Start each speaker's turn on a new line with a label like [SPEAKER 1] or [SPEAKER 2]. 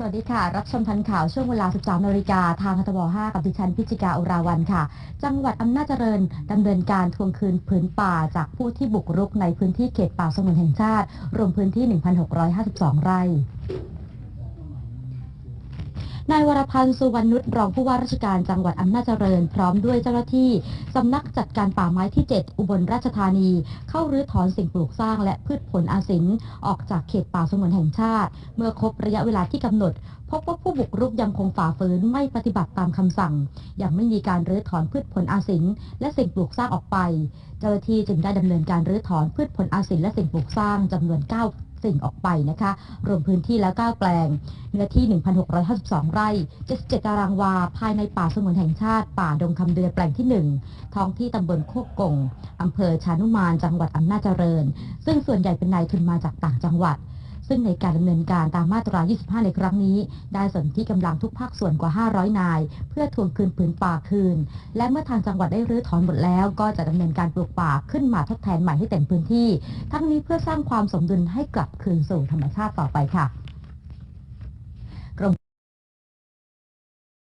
[SPEAKER 1] สวัสดีค่ะ รับชมทันข่าวช่วงเวลา 13นาฬิกาทางคทบ5 กับดิฉันพิจิกาอุราวันค่ะ จังหวัดอำนาจเจริญดำเนินการทวงคืนพื้นป่าจากผู้ที่บุกรุกในพื้นที่เขตป่าสงวนแห่งชาติ รวมพื้นที่ 1,652 ไร่ นายวรพันธ์สุวรรณนุชรองผู้ว่าราชการจังหวัดอำนาจเจริญ พร้อมด้วยเจ้าหน้าที่สำนักจัดการป่าไม้ที่ 7 อุบลราชธานี เข้ารื้อถอนสิ่งปลูกสร้างและพืชผลอาศินออกจากเขตป่าสงวนแห่งชาติ เมื่อครบระยะเวลาที่กำหนด พบว่าผู้บุกรุกยังคงฝ่าฝืนไม่ปฏิบัติตามคำสั่ง ยังไม่มีการรื้อถอนพืชผลอาศินและสิ่งปลูกสร้างออกไป เจ้าหน้าที่จึงได้ดำเนินการรื้อถอนพืชผลอาศินและสิ่งปลูกสร้างจำนวน 9 สิ่งออกไปนะคะ รวมพื้นที่แล้ว 9 แปลง เนื้อที่ 1,652 ไร่ 77 ตารางวา ภายในป่าสงวนแห่งชาติ ป่าดงคำเดือแปลงที่ 1 ท้องที่ตำบลโคกกงอำเภอชานุมาน จังหวัดอำนาจเจริญ ซึ่งส่วนใหญ่เป็นนายทุนมาจากต่างจังหวัด ซึ่งในการดำเนินการตามมาตรา 25 ในครั้งนี้ ได้สนที่กำลังทุกภาคส่วนกว่า 500 นาย เพื่อทวงคืนผืนป่าคืน และเมื่อทางจังหวัดได้รื้อถอนหมดแล้ว ก็จะดำเนินการปลูกป่าขึ้นมาทดแทนใหม่ให้เต็มพื้นที่ ทั้งนี้เพื่อสร้างความสมดุลให้กลับคืนสู่ธรรมชาติต่อไปค่ะ